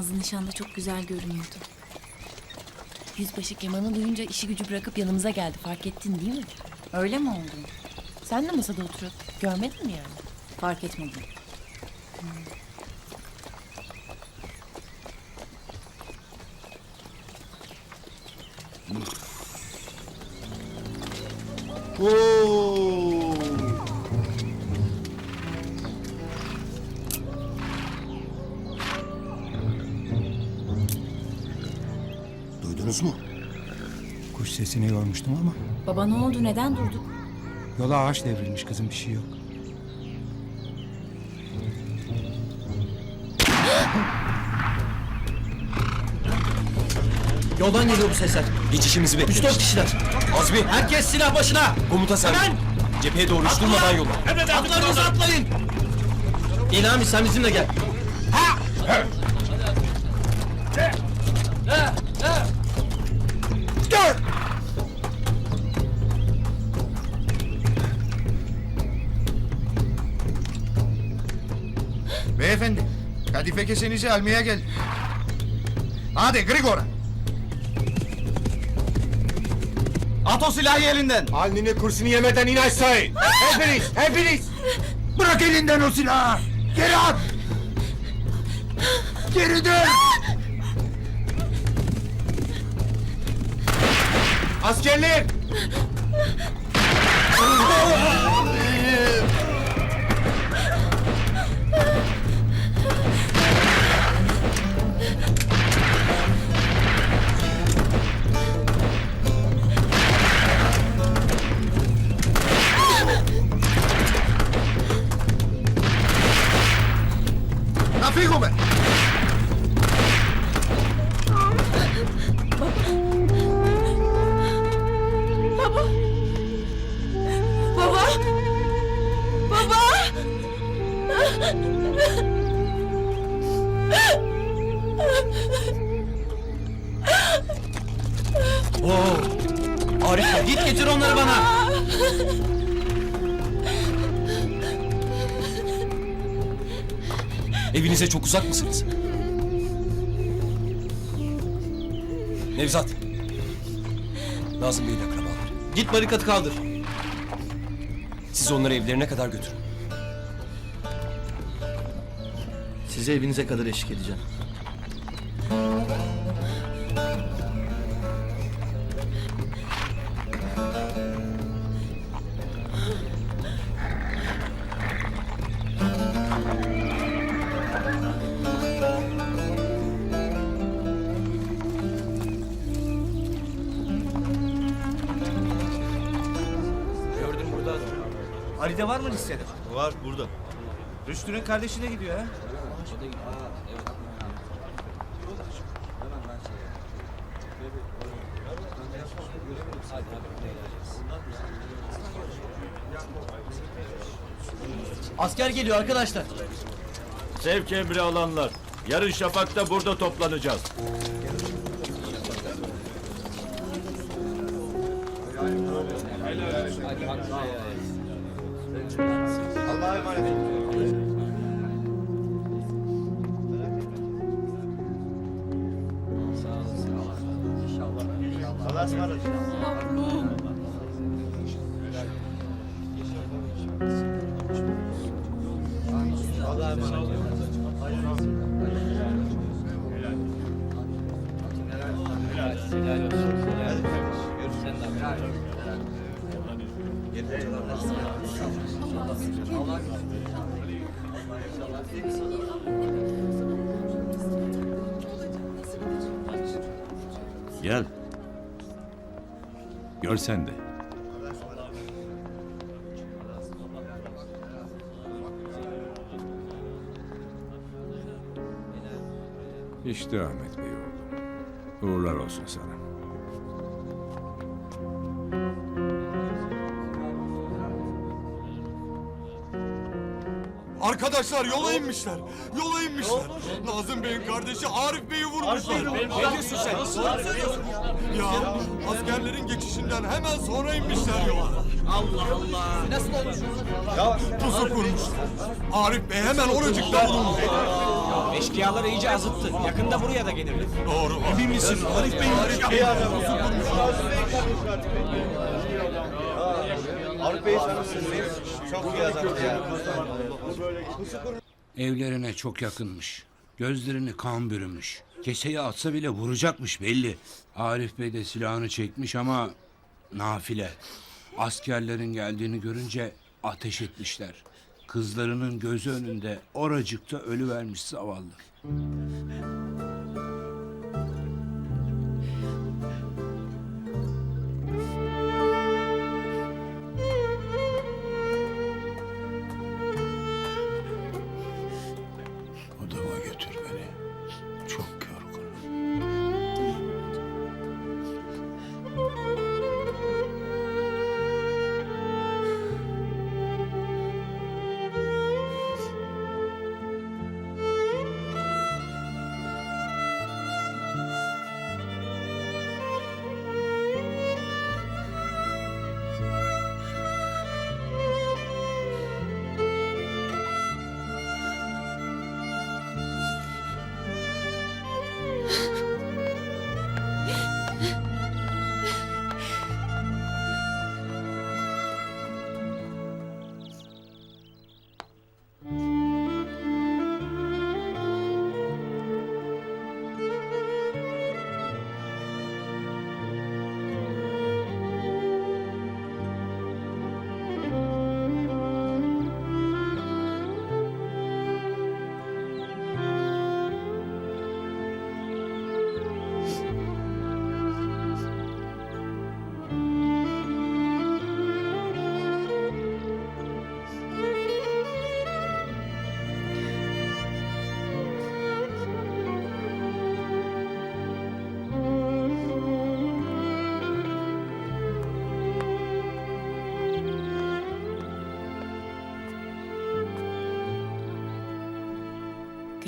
Nazlı nişanda çok güzel görünüyordu. Yüzbaşı kemanı duyunca işi gücü bırakıp yanımıza geldi. Fark ettin değil mi? Öyle mi oldu? Sen de masada oturup görmedin mi yani? Fark etmedim. Oo. Sesini yormuştum ama Baba ne oldu? Neden durduk? yola ağaç devrilmiş kızım bir şey yok. Yoldan geliyor bu sesler. Geçişimizi bekliyoruz. 3-4 kişiler. Azmi, Herkes silah başına. komuta sen. Hemen! Cepheye doğru hiç durmadan yola. Atlarınızı atlayın. İlhami sen bizimle gel. Beyefendi, kadife kesenizi almaya geldim. Hadi Grigor. At o silahı elinden. Alnine kursunu yemeden in aşağı. hepiniz, hepiniz. Bırak elinden o silahı. Geri at. Geri dön. Askerler. Oo. Arif git getir onları bana. Evinize çok uzak mısınız? Nevzat. Nazım Bey'in akrabaları. Git barikatı kaldır. Siz onları evlerine kadar götürün. Sizi evinize kadar eşlik edeceğim. Halide var mı listede? Var burada. Rüştü'nün kardeşine gidiyor ha. Asker geliyor arkadaşlar. Sevk emri alanlar. Yarın şafakta burada toplanacağız. Allah'a emanet olun. Allah'a emanet. Gel. Gör sen de. İşte Ahmet Bey oğlum. Uğurlar olsun sana. Arkadaşlar yola inmişler. Yola inmişler. Nazım Bey'in kardeşi Arif Bey'i vurmuşlar. Ne diyorsun sen? Ya askerlerin geçişinden hemen sonra inmişler yola. Allah Allah. Nasıl olmuş? Ya pusu kurmuşlar. Arif Bey hemen oracıkta vurulmuş. Eşkıyalar iyice azıttı. Yakında buraya da gelirler. Doğru. Emin misin? Arif Bey Arif Bey pusu kurmuşlar. Mi? Çok. Evlerine çok yakınmış. Gözlerini kan bürümüş. Keseyi atsa bile vuracakmış belli. Arif Bey de silahını çekmiş ama nafile. Askerlerin geldiğini görünce ateş etmişler. Kızlarının gözü önünde oracıkta ölü vermiş zavallı.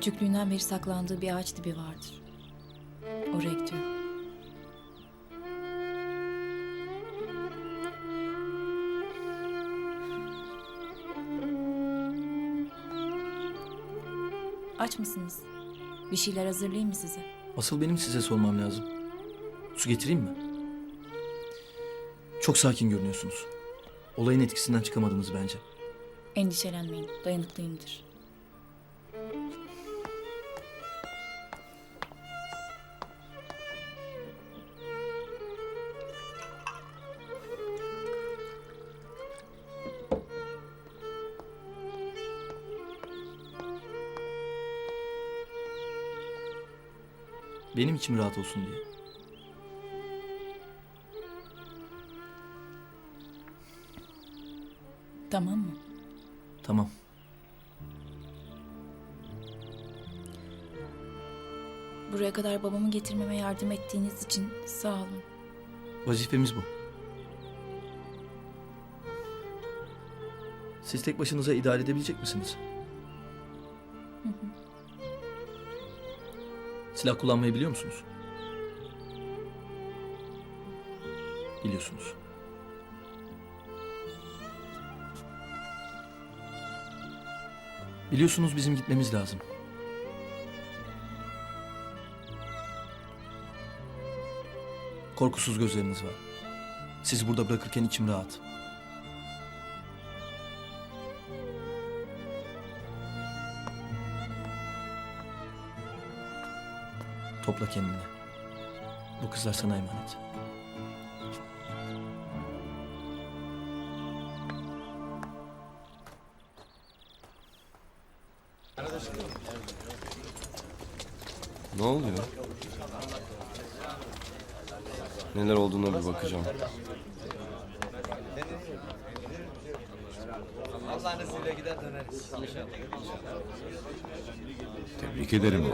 Küçüklüğünden beri saklandığı bir ağaç dibi vardır. Oraya gidiyor. Aç mısınız? Bir şeyler hazırlayayım mı size? Asıl benim size sormam lazım. Su getireyim mi? Çok sakin görünüyorsunuz. Olayın etkisinden çıkamadınız bence. Endişelenmeyin, dayanıklıyımdır. Benim içim rahat olsun diye. Tamam mı? Tamam. Buraya kadar babamı getirmeme yardım ettiğiniz için sağ olun. Vazifemiz bu. Siz tek başınıza idare edebilecek misiniz? Silah kullanmayı biliyor musunuz? Biliyorsunuz. Biliyorsunuz bizim gitmemiz lazım. Korkusuz gözleriniz var. Sizi burada bırakırken içim rahat. Topla kendini. Bu kızlar sana emanet. Ne oluyor? Neler olduğuna bir bakacağım. Allah'ın izniyle gider döneriz. Tebrik ederim.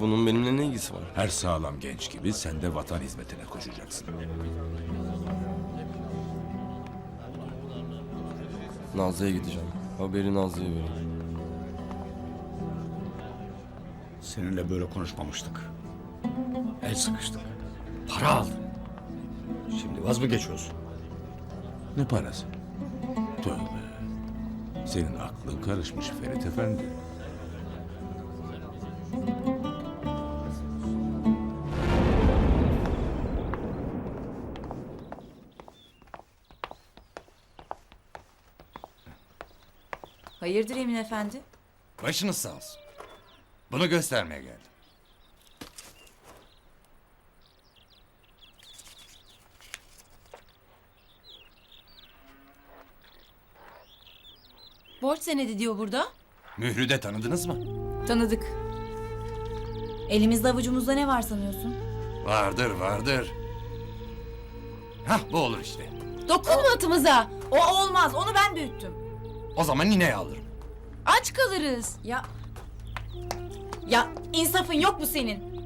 Bunun benimle ne ilgisi var? Her sağlam genç gibi sen de vatan hizmetine koşacaksın. Nazlı'ya gideceğim. Haberi Nazlı'ya vereyim. Seninle böyle konuşmamıştık. El sıkıştık. Para aldın. Şimdi vaz mı geçiyorsun? Ne parası? Tövbe. Senin aklın karışmış Ferit Efendi. Hayırdır Emin Efendi? Başınız sağ olsun. Bunu göstermeye geldim. Borç senedi diyor burada. Mührü de tanıdınız mı? Tanıdık. Elimizde avucumuzda ne var sanıyorsun? Vardır vardır. Hah bu olur işte. Dokunma atımıza. O olmaz. Onu ben büyüttüm. O zaman yine alırım. Aç kalırız. Ya... Ya insafın yok mu senin?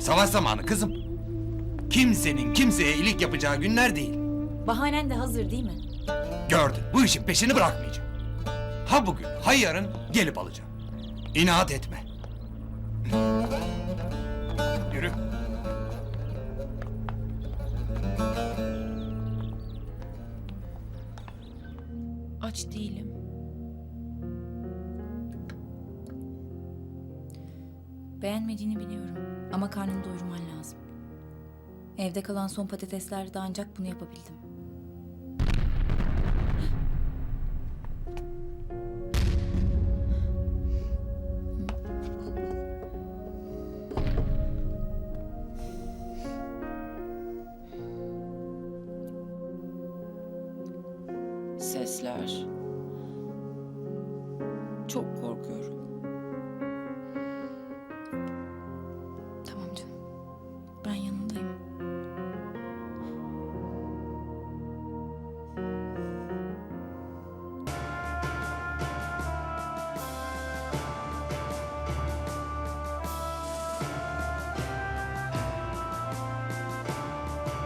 Savaş zamanı kızım. Kimsenin kimseye iyilik yapacağı günler değil. Bahanen de hazır değil mi? Gördün bu işin peşini bırakmayacağım. Ha bugün ha yarın gelip alacağım. İnat etme. Aç değilim. Beğenmediğini biliyorum. Ama karnını doyurman lazım. Evde kalan son patateslerle ancak bunu yapabildim. Çok korkuyorum.